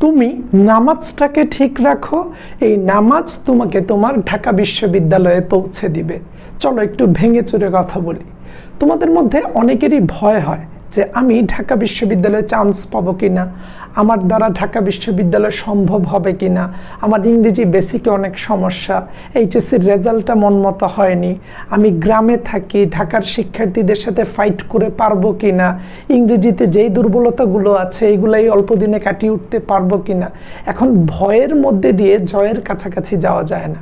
তুমি নামাজটাকে ঠিক রাখো, এই নামাজ তোমাকে তোমার ঢাকা বিশ্ববিদ্যালয়ে পৌঁছে দিবে। চলো একটু ভেঙে চুরে কথা বলি। তোমাদের মধ্যে অনেকেরই ভয় হয় যে আমি ঢাকা বিশ্ববিদ্যালয়ে চান্স পাবো কি না আমার দ্বারা ঢাকা বিশ্ববিদ্যালয় সম্ভব হবে কি না আমার ইংরেজি বেসিকে অনেক সমস্যা। এইচএসসির রেজাল্টটা মন মতো হয়নি। আমি গ্রামে থাকি, ঢাকার শিক্ষার্থীদের সাথে ফাইট করে পারব কি না ইংরেজিতে যেই দুর্বলতাগুলো আছে এইগুলাই অল্প দিনে কাটিয়ে উঠতে পারব কি না এখন ভয়ের মধ্যে দিয়ে জয়ের কাছাকাছি যাওয়া যায় না।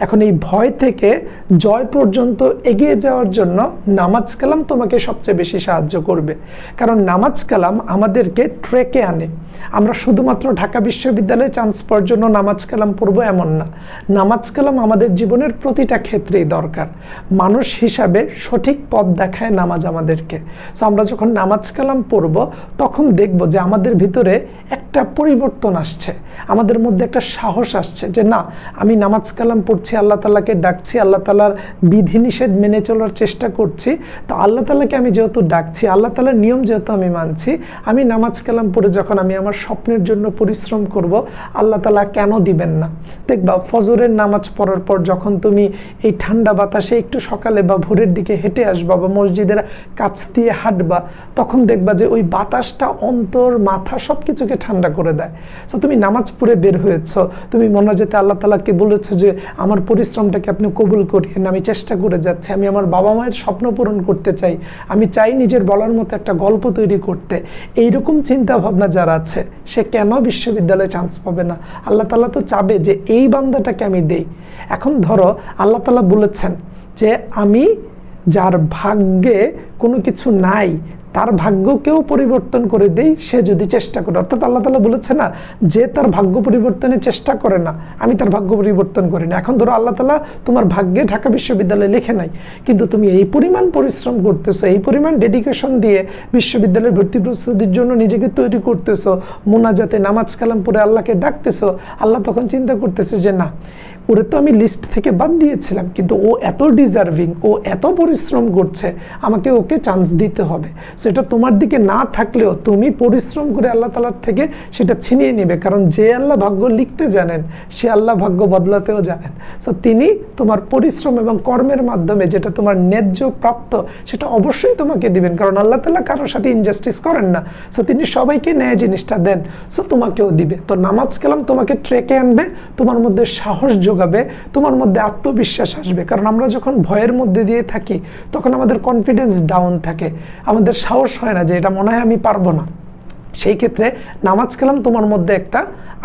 এখন এই ভয় থেকে জয় পর্যন্ত এগিয়ে যাওয়ার জন্য নামাজ কালাম তোমাকে সবচেয়ে বেশি সাহায্য করবে। কারণ নামাজ কালাম আমাদেরকে ট্রেকে আনে। আমরা শুধুমাত্র ঢাকা বিশ্ববিদ্যালয়ে চান্স পাওয়ার জন্য নামাজ কালাম পড়ব এমন না। নামাজ কালাম আমাদের জীবনের প্রতিটা ক্ষেত্রেই দরকার। মানুষ হিসাবে সঠিক পথ দেখায় নামাজ আমাদেরকে। সো আমরা যখন নামাজ কালাম পড়ব, তখন দেখব যে আমাদের ভিতরে একটা পরিবর্তন আসছে। আমাদের মধ্যে একটা সাহস আসছে যে না, আমি নামাজ কালাম পড়ছি আল্লাহ তালাকে ডাকছি, আল্লাহ তালার বিধিনিষেধ মেনে চলার চেষ্টা করছি। তো আল্লাহ তালাকে আমি যেহেতু ডাকছি, আল্লাহ তালার নিয়ম যেহেতু আমি মানছি, আমি নামাজ কালাম পড়ে যখন আমি আমার স্বপ্নের জন্য পরিশ্রম করব, আল্লাহ তালা কেন দিবেন না? দেখবা, ফজরের নামাজ পড়ার পর যখন তুমি এই ঠান্ডা বাতাসে একটু সকালে বা ভোরের দিকে হেঁটে আসবা বা মসজিদের কাছ দিয়ে হাঁটবা, তখন দেখবা যে ওই বাতাসটা অন্তর, মাথা সব কিছুকে ঠান্ডা করে দেয়। সো তুমি নামাজ পড়ে বের হয়েছ, তুমি মনে যেতে আল্লাহ তালাকে বলেছ যে আমার পরিশ্রমটাকে আপনি কবুল করেন, আমি চেষ্টা করে যাচ্ছি, আমি আমার বাবা মায়ের স্বপ্ন পূরণ করতে চাই, আমি চাই নিজের বলার মতো একটা গল্প তৈরি করতে। এইরকম চিন্তা ভাবনা যারা আছে, সে কেন বিশ্ববিদ্যালয়ে চান্স পাবে না? আল্লাহ তালা তো চাবে যে এই বান্দাটাকে আমি দেই। এখন ধরো, আল্লাহ তালা বলেছেন যে আমি যার ভাগ্যে কোনো কিছু নাই, তার ভাগ্যকেও পরিবর্তন করে দেই সে যদি চেষ্টা করে। অর্থাৎ আল্লাহ তালা বলেছে না, যে তার ভাগ্য পরিবর্তনের চেষ্টা করে না, আমি তার ভাগ্য পরিবর্তন করি না। এখন ধরো আল্লাহ তালা তোমার ভাগ্যে ঢাকা বিশ্ববিদ্যালয়ে লিখে নাই, কিন্তু তুমি এই পরিমাণ পরিশ্রম করতেছো, এই পরিমাণ ডেডিকেশন দিয়ে বিশ্ববিদ্যালয়ের ভর্তি প্রস্তুতির জন্য নিজেকে তৈরি করতেছো, মোনাজাতে নামাজ কালাম পরে আল্লাহকে ডাকতেছো, আল্লাহ তখন চিন্তা করতেছে যে না ওরে তো আমি লিস্ট থেকে বাদ দিয়েছিলাম, কিন্তু ও এত ডিজার্ভিং ও এত পরিশ্রম করছে, আমাকে ওকে চান্স দিতে হবে। সো এটা তোমার দিকে না থাকলেও তুমি পরিশ্রম করে আল্লাহ তালার থেকে সেটা ছিনিয়ে নেবে, কারণ যে আল্লাহ ভাগ্য লিখতে জানেন, সে আল্লাহ ভাগ্য বদলাতেও জানেন। সো তিনি তোমার পরিশ্রম এবং কর্মের মাধ্যমে যেটা তোমার ন্যায্য প্রাপ্ত, সেটা অবশ্যই তোমাকে দিবেন, কারণ আল্লাহ তালা কারোর সাথে ইনজাস্টিস করেন না। সো তিনি সবাইকে ন্যায় জিনিসটা দেন সো তোমাকেও দিবে। তো নামাজ কালাম তোমাকে ট্রেকে আনবে, তোমার মধ্যে সাহস যোগাবে তোমার মধ্যে আত্মবিশ্বাস আসবে। কারণ আমরা যখন ভয়ের মধ্যে দিয়ে থাকি, তখন আমাদের কনফিডেন্স ডাউন থাকে। আমাদের সাহস হয় না যে এটা মনে হয় আমি পারব না। সেই ক্ষেত্রে নামাজ কালাম তোমার মধ্যে একটা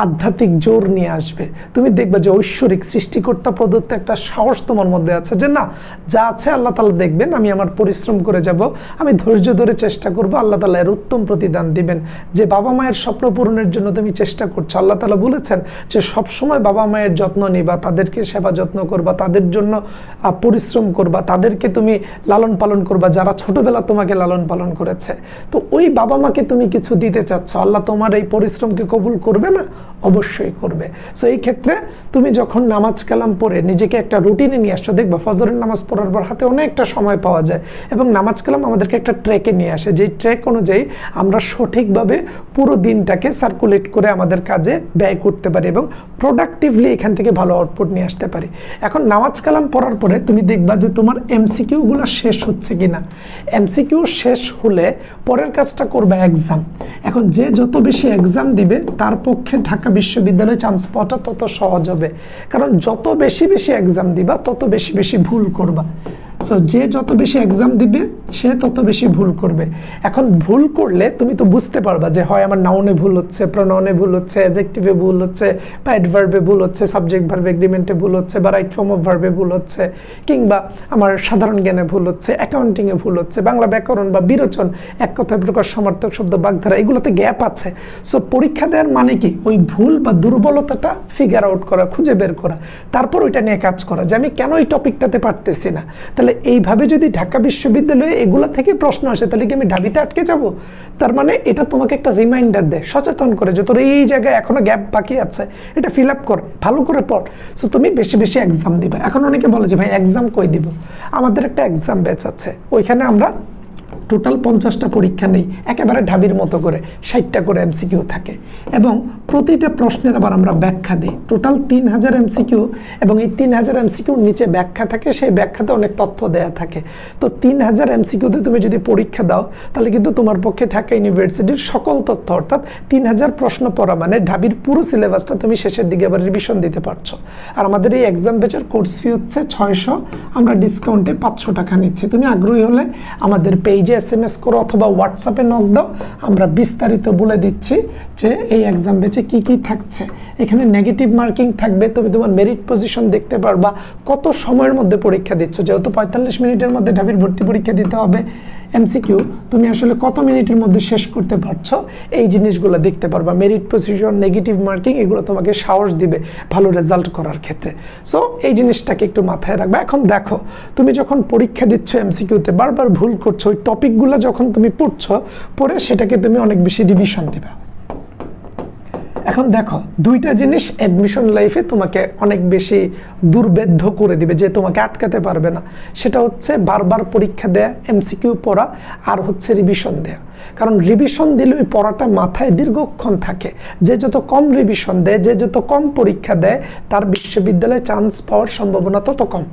আধ্যাত্মিক জোর নিয়ে আসবে। তুমি দেখবে যে ঐশ্বরিক সৃষ্টিকর্তা প্রদত্ত একটা সাহস তোমার মধ্যে আছে যে না, যা আছে আল্লাহ তালা দেখবেন, আমি আমার পরিশ্রম করে যাব, আমি ধৈর্য ধরে চেষ্টা করব, আল্লাহ তালা এর উত্তম প্রতিদান দিবেন। যে বাবা মায়ের স্বপ্ন পূরণের জন্য তুমি চেষ্টা করছ, আল্লাহ তালা বলেছেন যে সবসময় বাবা মায়ের যত্ন নিবা, তাদেরকে সেবা যত্ন করবা, তাদের জন্য পরিশ্রম করবা, তাদেরকে তুমি লালন পালন করবা, যারা ছোটবেলা তোমাকে লালন পালন করেছে। তো ওই বাবা মাকে তুমি কিছু দিতে চাচ্ছ, আল্লাহ তোমার এই পরিশ্রমকে কবুল করবে না? অবশ্যই করবে। সো এই ক্ষেত্রে তুমি যখন নামাজ কালাম পড়ে নিজেকে একটা রুটিনে নিয়ে আসছো, দেখবা ফজরের নামাজ পড়ার পর হাতে অনেকটা সময় পাওয়া যায় এবং নামাজ কালাম আমাদেরকে একটা ট্র্যাকে নিয়ে আসে, যেই ট্র্যাক অনুযায়ী আমরা সঠিকভাবে পুরো দিনটাকে সার্কুলেট করে আমাদের কাজে ব্যয় করতে পারি এবং প্রোডাক্টিভলি এখান থেকে ভালো আউটপুট নিয়ে আসতে পারি। এখন নামাজ কালাম পড়ার পরে তুমি দেখবা যে তোমার এমসিকিউগুলো শেষ হচ্ছে কিনা। এমসিকিউ শেষ হলে পরের কাজটা করবে এক্সাম এখন যে যত বেশি এক্সাম দিবে, তার পক্ষে ঢাকা বিশ্ববিদ্যালয়ে চান্স পাওয়াটা তত সহজ হবে। কারণ যত বেশি বেশি এক্সাম দিবা, তত বেশি বেশি ভুল করবা। সো যে যত বেশি এক্সাম দিবে, সে তত বেশি ভুল করবে। এখন ভুল করলে তুমি তো বুঝতে পারবা যে, হয় আমার নাউনে ভুল হচ্ছে প্রনাউনে ভুল হচ্ছে অ্যাজেক্টিভে ভুল হচ্ছে, বা অ্যাডভার্বে ভুল হচ্ছে সাবজেক্ট ভার্ব এগ্রিমেন্টে ভুল হচ্ছে, বা রাইট ফর্ম অফ ভার্বে ভুল হচ্ছে, কিংবা আমার সাধারণ জ্ঞানে ভুল হচ্ছে অ্যাকাউন্টিংয়ে ভুল হচ্ছে, বাংলা ব্যাকরণ বা বিরোচন, এক কথায় প্রকাশ, সমার্থক শব্দ, বাগধারা, এগুলোতে গ্যাপ আছে। সো পরীক্ষা দেওয়ার মানে কি? ওই ভুল বা দুর্বলতাটা ফিগার আউট করা, খুঁজে বের করা। তারপর ওইটা নিয়ে কাজ করা, যে আমি কেন এই টপিকটাতে পারতেছি না? তাহলে এইভাবে যদি ঢাকা বিশ্ববিদ্যালয়ে এগুলো থেকে প্রশ্ন আসে, তাহলে কি আমি ঢাবিতে আটকে যাব? তার মানে এটা তোমাকে একটা রিমাইন্ডার দেয়, সচেতন করে যে তোর এই জায়গায় এখনও গ্যাপ বাকি আছে, এটা ফিল আপ কর, ভালো করে পড়। সো তুমি বেশি বেশি এক্সাম দিবে। এখন অনেকে বলে যে, ভাই এক্সাম কই দিব? আমাদের একটা এক্সাম ব্যাচ আছে, ওইখানে আমরা টোটাল পঞ্চাশটা পরীক্ষা নেই, একেবারে ঢাবির মতো করে, ষাটটা করে এমসিকিউ থাকে। এবং প্রতিটা প্রশ্নের আবার আমরা ব্যাখ্যা দিই। টোটাল তিন হাজার এমসিকিউ এবং এই তিন হাজার এমসিকিউর নিচে ব্যাখ্যা থাকে, সেই ব্যাখ্যাতে অনেক তথ্য দেয়া থাকে। তো তিন হাজার এমসিকিউতে তুমি যদি পরীক্ষা দাও, তাহলে কিন্তু তোমার পক্ষে ঢাকা ইউনিভার্সিটির সকল তথ্য, অর্থাৎ তিন হাজার প্রশ্ন পড়া মানে ঢাবির পুরো সিলেবাসটা তুমি শেষের দিকে আবার রিভিশন দিতে পারছ। আর আমাদের এই এক্সাম বেচার কোর্স ফি হচ্ছে ছয়শো, আমরা ডিসকাউন্টে পাঁচশো টাকা নিচ্ছি। তুমি আগ্রহী হলে আমাদের পেজে এস এম এস করো অথবা হোয়াটসঅ্যাপে নক দাও, আমরা বিস্তারিত বলে দিচ্ছি যে এই এক্সাম বেচে কি কি থাকছে। এখানে নেগেটিভ মার্কিং থাকবে, তুমি তোমার মেরিট পজিশন দেখতে পারবা। কত সময়ের মধ্যে পরীক্ষা দিচ্ছ? যেহেতু পঁয়তাল্লিশ মিনিটের মধ্যে ঢাবির ভর্তি পরীক্ষা দিতে হবে। এমসিকিউ তুমি আসলে কত মিনিটের মধ্যে শেষ করতে পারছ? এই জিনিসগুলো দেখতে পারবা। মেরিট প্রসিশন নেগেটিভ মার্কিং এগুলো তোমাকে সাহস দিবে ভালো রেজাল্ট করার ক্ষেত্রে। সো এই জিনিসটাকে একটু মাথায় রাখবে। এখন দেখো, তুমি যখন পরীক্ষা দিচ্ছ এমসিকিউতে বারবার ভুল করছ, ওই টপিকগুলো যখন তুমি পড়ছো পড়ে সেটাকে তুমি অনেক বেশি রিভিশন দিবা। এখন দেখো, দুইটা জিনিস অ্যাডমিশন লাইফে তোমাকে অনেক বেশি দুর্বেদ্য করে দিবে, যে তোমাকে আটকাতে পারবে না। সেটা হচ্ছে বারবার পরীক্ষা দেয়া এমসিকিউ পড়া আর হচ্ছে রিভিশন দেয়া। কারণ রিভিশন দিলে ওই পড়াটা মাথায় দীর্ঘক্ষণ থাকে। যে যত কম রিভিশন দেয়, যে যত কম পরীক্ষা দেয়, তার বিশ্ববিদ্যালয়ে চান্স পাওয়ার সম্ভাবনা তত কম।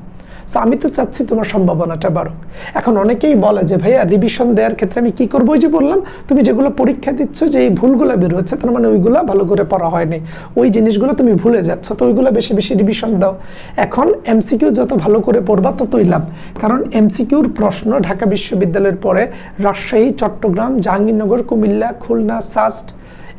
সো আমি তো চাচ্ছি তোমার সম্ভাবনাটা বাড়ুক। এখন অনেকেই বলে যে, ভাইয়া রিভিশন দেওয়ার ক্ষেত্রে আমি কি করব? যে বললাম, তুমি যেগুলো পরীক্ষা দিচ্ছ, যে এই ভুলগুলো বের হচ্ছে তার মানে ওইগুলো ভালো করে পড়া হয়নি। ওই জিনিসগুলো তুমি ভুলে যাচ্ছ, তো ওইগুলো বেশি বেশি রিভিশন দাও। এখন এমসিকিউ যত ভালো করে পড়বা, ততই লাভ। কারণ এমসিকিউর প্রশ্ন ঢাকা বিশ্ববিদ্যালয়ের পরে রাজশাহী, চট্টগ্রাম, জাহাঙ্গীরনগর, কুমিল্লা, খুলনা, সাস্ট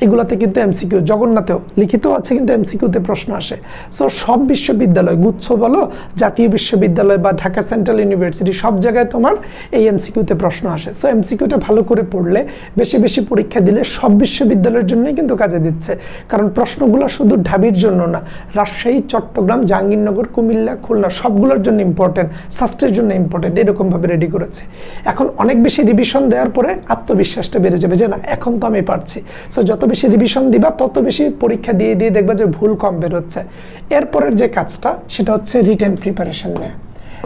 এগুলোতে কিন্তু এমসিকিউ, জগন্নাথেও লিখিত আছে কিন্তু এমসিকিউতে প্রশ্ন আসে। সো সব বিশ্ববিদ্যালয়, গুচ্ছ বলো, জাতীয় বিশ্ববিদ্যালয় বা ঢাকা সেন্ট্রাল ইউনিভার্সিটি, সব জায়গায় তোমার এই এমসিকিউতে প্রশ্ন আসে। সো এমসিকিউটা ভালো করে পড়লে, বেশি বেশি পরীক্ষা দিলে সব বিশ্ববিদ্যালয়ের জন্যই কিন্তু কাজে দিচ্ছে। কারণ প্রশ্নগুলো শুধু ঢাবির জন্য না, রাজশাহী, চট্টগ্রাম, জাহাঙ্গীরনগর, কুমিল্লা, খুলনা, সবগুলোর জন্য ইম্পর্টেন্ট শাস্ত্রের জন্য ইম্পর্টেন্ট এরকমভাবে রেডি করেছে। এখন অনেক বেশি রিভিশন দেওয়ার পরে আত্মবিশ্বাসটা বেড়ে যাবে যে না, এখন তো আমি পারছি। সো যত বেশি রিভিশন দিবা, তত বেশি পরীক্ষা দিয়ে দিয়ে দেখবা যে ভুল কম বেরোচ্ছে। এরপরের যে কাজটা, সেটা হচ্ছে রিটেন প্রিপারেশন নেওয়া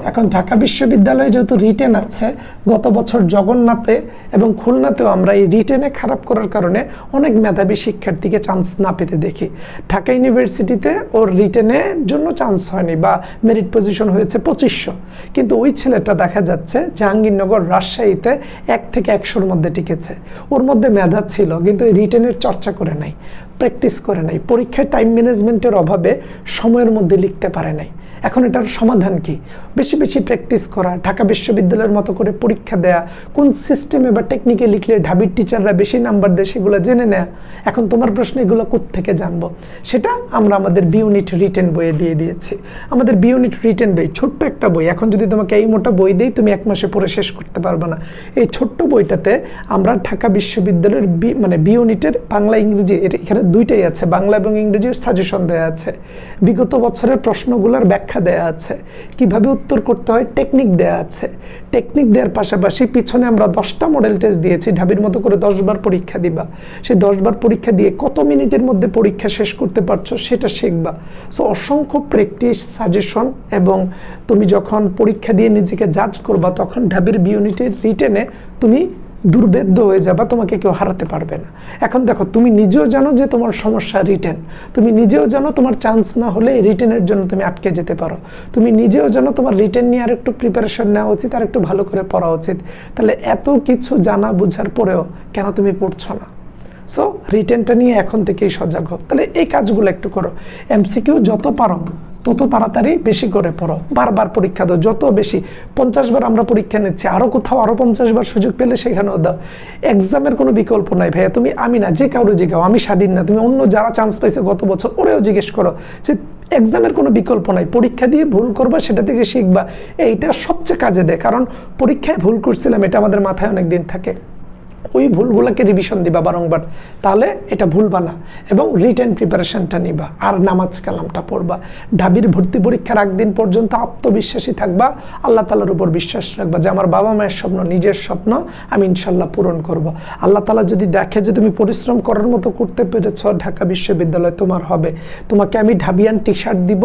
এখন ঢাকা বিশ্ববিদ্যালয়ে যেহেতু রিটেন আছে, গত বছর জগন্নাথে এবং খুলনাতেও আমরা এই রিটেনে খারাপ করার কারণে অনেক মেধাবী শিক্ষার্থীকে চান্স না পেতে দেখি। ঢাকা ইউনিভার্সিটিতে ওর রিটেনের জন্য চান্স হয়নি বা মেরিট পজিশন হয়েছে পঁচিশশো। কিন্তু ওই ছেলেটা দেখা যাচ্ছে জাহাঙ্গীরনগর রাজশাহীতে এক থেকে একশোর মধ্যে টিকেছে। ওর মধ্যে মেধা ছিল, কিন্তু এই রিটেনের চর্চা করে নাই প্র্যাকটিস করে নাই, পরীক্ষায় টাইম ম্যানেজমেন্টের অভাবে সময়ের মধ্যে লিখতে পারে নাই। এখন এটার সমাধান কি? বেশি বেশি প্র্যাকটিস করা, ঢাকা বিশ্ববিদ্যালয়ের মতো করে পরীক্ষা দেয়া, কোন সিস্টেমে বা টেকনিকে লিখলে ঢাবির টিচাররা বেশি নাম্বার দেয় সেগুলো জেনে নেয়া, এখন তোমার প্রশ্ন এগুলো থেকে জানব? সেটা আমরা আমাদের বি ইউনিট রিটেন বইয়ে দিয়ে দিয়েছি। আমাদের বি ইউনিট রিটেন বই, ছোট্ট একটা বই, এখন যদি তোমাকে এই মোটা বই দেই, তুমি এক মাসে পড়ে শেষ করতে পারবে না। এই ছোট্ট বইটাতে আমরা ঢাকা বিশ্ববিদ্যালয়ের বি মানে বি ইউনিটের বাংলা, ইংরেজি, এটা এখানে দুইটাই আছে, বাংলা এবং ইংরেজির সাজেশন দেওয়া আছে। বিগত বছরের প্রশ্নগুলোর ব্যাখ্যা দেওয়া আছে। কীভাবে উত্তর করতে হয় টেকনিক দেওয়া আছে। টেকনিক দেওয়ার পাশাপাশি পিছনে আমরা দশটা মডেল টেস্ট দিয়েছি, ঢাবির মতো করে দশবার পরীক্ষা দিবা। সেই দশবার পরীক্ষা দিয়ে কত মিনিটের মধ্যে পরীক্ষা শেষ করতে পারছ সেটা শিখবা। সো অসংখ্য প্র্যাকটিস সাজেশন এবং তুমি যখন পরীক্ষা দিয়ে নিজেকে জাজ করবা, তখন ঢাবির বিউনিটের রিটেনে তুমি দুর্বেদ্য হয়ে যাবা তোমাকে কেউ হারাতে পারবে না। এখন দেখো, তুমি নিজেও জানো যে তোমার সমস্যা রিটেন। তুমি নিজেও জানো তোমার চান্স না হলে রিটেনের জন্য তুমি আটকে যেতে পারো। তুমি নিজেও জানো তোমার রিটেন নিয়ে আর একটু প্রিপারেশন নেওয়া উচিত, আর একটু ভালো করে পড়া উচিত। তাহলে এত কিছু জানা বোঝার পরেও কেন তুমি পড়ছো না? সো রিটেনটা নিয়ে এখন থেকেই সজাগ হোক তাহলে এই কাজগুলো একটু করো। এমসিকিউ যত পারো তত তাড়াতাড়ি বেশি করে পড়ো। বারবার পরীক্ষা দাও। যত বেশি পঞ্চাশ বার আমরা পরীক্ষা নিচ্ছি আরও কোথাও আরও পঞ্চাশ বার সুযোগ পেলে সেখানেও দাও। এক্সামের কোনো বিকল্প নাই ভাইয়া। তুমি আমি না, যে কারও জিগাও, আমি স্বাধীন না। তুমি অন্য যারা চান্স পাইছে গত বছর, ওরেও জিজ্ঞেস করো যে এক্সামের কোনো বিকল্প নাই। পরীক্ষা দিয়ে ভুল করবা, সেটা থেকে শিখবা। এইটা সবচেয়ে কাজে দেয়। কারণ পরীক্ষায় ভুল করছিলাম, এটা আমাদের মাথায় অনেক দিন থাকে। ওই ভুলগুলোকে রিভিশন দিবা বারংবার, তাহলে এটা ভুলবা না। এবং রিটেন প্রিপারেশনটা নিবা, আর নামাজ কালামটা পড়বা। ঢাবির ভর্তি পরীক্ষার একদিন পর্যন্ত আত্মবিশ্বাসী থাকবা, আল্লাহ তালার উপর বিশ্বাস রাখবা যে আমার বাবা মায়ের স্বপ্ন, নিজের স্বপ্ন আমি ইনশাল্লাহ পূরণ করব। আল্লাহ তালা যদি দেখে যে তুমি পরিশ্রম করার মতো করতে পেরেছ, ঢাকা বিশ্ববিদ্যালয় তোমার হবে। তোমাকে আমি ঢাবিয়ান টি শার্ট দিব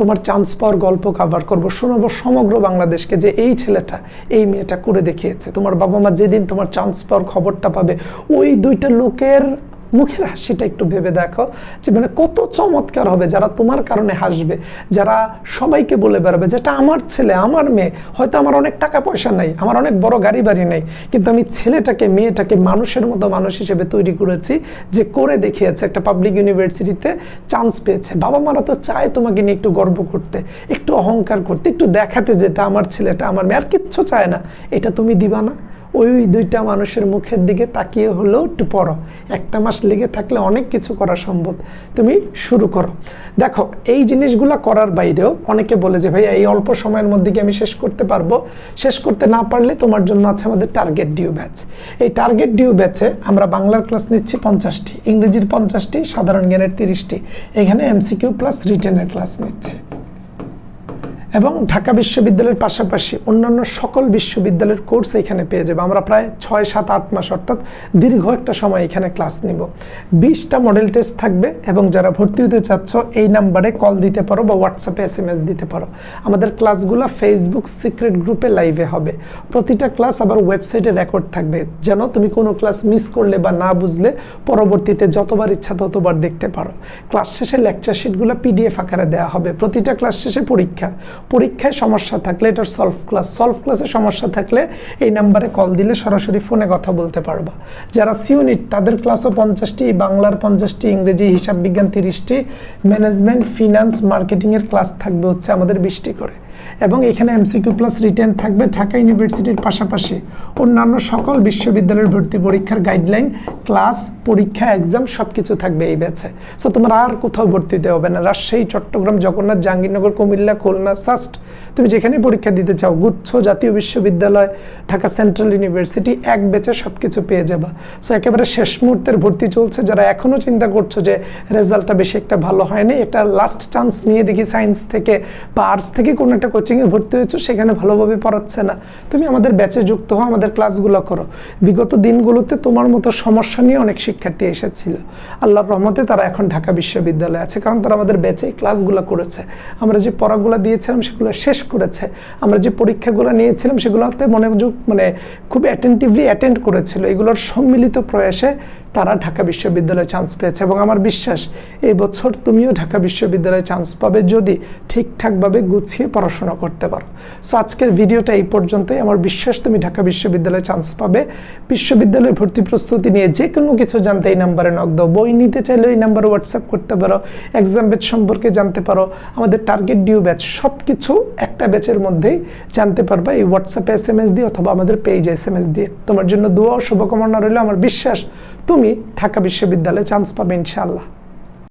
তোমার চান্স পাওয়ার গল্প কাভার করব। শোনাবো সমগ্র বাংলাদেশকে যে এই ছেলেটা, এই মেয়েটা করে দেখিয়েছে। তোমার বাবা মা যেদিন তোমার চান্স পাওয়ার খবরটা পাবে, ওই দুইটা লোকের মুখের হাসিটা একটু ভেবে দেখো যে মানে কত চমৎকার হবে যারা তোমার কারণে হাসবে, যারা সবাইকে বলে বেড়াবে যেটা আমার ছেলে, আমার মেয়ে, হয়তো আমার অনেক টাকা পয়সা নাই, আমার অনেক বড় গাড়ি বাড়ি নেই, কিন্তু আমি ছেলেটাকে, মেয়েটাকে মানুষের মতো মানুষ হিসেবে তৈরি করেছি যে করে দেখিয়েছে, একটা পাবলিক ইউনিভার্সিটিতে চান্স পেয়েছে। বাবা মারা তো চায় তোমাকে নিয়ে একটু গর্ব করতে, একটু অহংকার করতে, একটু দেখাতে যেটা আমার ছেলেটা আমার মেয়ে, আর কিচ্ছু চায় না। এটা তুমি দিবা না। ওই দুইটা মানুষের মুখের দিকে তাকিয়ে হলেও একটু পড়ো। একটা মাস লেগে থাকলে অনেক কিছু করা সম্ভব। তুমি শুরু করো। দেখো, এই জিনিসগুলো করার বাইরেও অনেকে বলে যে ভাই এই অল্প সময়ের মধ্যে কি আমি শেষ করতে পারব? শেষ করতে না পারলে তোমার জন্য আছে আমাদের টার্গেট ডিউ ব্যাচ এই টার্গেট ডিউ ব্যাচে আমরা বাংলার ক্লাস নিচ্ছি পঞ্চাশটি, ইংরেজির পঞ্চাশটি, সাধারণ জ্ঞানের তিরিশটি। এখানে এমসিকিউ প্লাস রিটেনের ক্লাস নিচ্ছে। এবং ঢাকা বিশ্ববিদ্যালয়ের পাশাপাশি অন্যান্য সকল বিশ্ববিদ্যালয়ের কোর্স এখানে পেয়ে যাবে। আমরা প্রায় ছয়, সাত, আট মাস অর্থাৎ দীর্ঘ একটা সময় এখানে ক্লাস নিব। বিশটা মডেল টেস্ট থাকবে এবং যারা ভর্তি হতে চাচ্ছ, এই নাম্বারে কল দিতে পারো বা হোয়াটসঅ্যাপে এস এম এস দিতে পারো। আমাদের ক্লাসগুলো ফেসবুক সিক্রেট গ্রুপে লাইভে হবে। প্রতিটা ক্লাস আবার ওয়েবসাইটে রেকর্ড থাকবে। যেন তুমি কোনো ক্লাস মিস করলে বা না বুঝলে, পরবর্তীতে যতবার ইচ্ছা ততবার দেখতে পারো। ক্লাস শেষে লেকচার শিটগুলো পিডিএফ আকারে দেওয়া হবে। প্রতিটা ক্লাস শেষে পরীক্ষা। পরীক্ষায় সমস্যা থাকলে এটার সলভ ক্লাস সলভ ক্লাসে সমস্যা থাকলে এই নাম্বারে কল দিলে সরাসরি ফোনে কথা বলতে পারবা। যারা সিউনিট তাদের ক্লাসও পঞ্চাশটি, বাংলার পঞ্চাশটি, ইংরেজি, হিসাব বিজ্ঞান তিরিশটি ম্যানেজমেন্ট ফিনান্স মার্কেটিংয়ের ক্লাস থাকবে হচ্ছে আমাদের বৃষ্টি করে। এবং এখানে এমসিকিউ প্লাস রিটেন থাকবে ঢাকা ইউনিভার্সিটির পাশাপাশি। অন্যান্য সকল বিশ্ববিদ্যালয়ের ভর্তি পরীক্ষার গাইডলাইন ক্লাস পরীক্ষা এক্সাম সব কিছু থাকবে এই ব্যাচে সো তোমার আর কোথাও ভর্তি দিতে হবে না। রাজশাহী, চট্টগ্রাম, জগন্নাথ, জাহাঙ্গীরনগর, কুমিল্লা, খুলনা সাস্ট তুমি যেখানে পরীক্ষা দিতে চাও, গুচ্ছ জাতীয় বিশ্ববিদ্যালয়, ঢাকা সেন্ট্রাল ইউনিভার্সিটি এক ব্যাচে সব কিছু পেয়ে যাবা। সো একেবারে শেষ মুহূর্তের ভর্তি চলছে। যারা এখনও চিন্তা করছ যে রেজাল্টটা বেশি একটা ভালো হয়নি এটা লাস্ট চান্স নিয়ে দেখি সায়েন্স থেকে বা আর্টস থেকে কোনো একটা কোচিংয়ে ভর্তি হয়েছো, সেখানে ভালোভাবে পড়াচ্ছে না। তুমি আমাদের ব্যাচে যুক্ত হও, আমাদের ক্লাসগুলো করো। বিগত দিনগুলোতে তোমার মতো সমস্যা নিয়ে অনেক শিক্ষার্থী এসেছিল। আল্লাহর রহমতে তারা এখন ঢাকা বিশ্ববিদ্যালয়ে আছে, কারণ তারা আমাদের ব্যাচে ক্লাসগুলো করেছে। আমরা যে পড়াগুলো দিয়েছিলাম, সেগুলো শেষ করেছে। আমরা যে পরীক্ষাগুলো নিয়েছিলাম, সেগুলোতে মনোযোগ মানে খুব অ্যাটেন্টিভলি অ্যাটেন্ড করেছিল। এগুলোর সম্মিলিত প্রয়াসে তারা ঢাকা বিশ্ববিদ্যালয়ে চান্স পেয়েছে। এবং আমার বিশ্বাস, এই বছর তুমিও ঢাকা বিশ্ববিদ্যালয়ে চান্স পাবে যদি ঠিকঠাকভাবে গুছিয়ে পড়াশোনা করতে পারো। সো আজকের ভিডিওটা এই পর্যন্তই। আমার বিশ্বাস, তুমি ঢাকা বিশ্ববিদ্যালয়ে চান্স পাবে। বিশ্ববিদ্যালয়ে ভর্তি প্রস্তুতি নিয়ে যে কোনো কিছু জানতে এই নাম্বারে নক দাও। বই নিতে চাইলে এই নাম্বারে হোয়াটসঅ্যাপ করতে পারো। এক্সাম ব্যাচ সম্পর্কে জানতে পারো। আমাদের টার্গেট ডিউ ব্যাচ সব কিছু একটা ব্যাচের মধ্যেই জানতে পারবা। এই হোয়াটসঅ্যাপে এস এম এস দিয়ে অথবা আমাদের পেজে এস এম এস দিয়ে। তোমার জন্য দোয়া ও শুভকামনা রইল। আমার বিশ্বাস, তুমি ঢাকা বিশ্ববিদ্যালয়ে চান্স পাবে ইনশাআল্লাহ।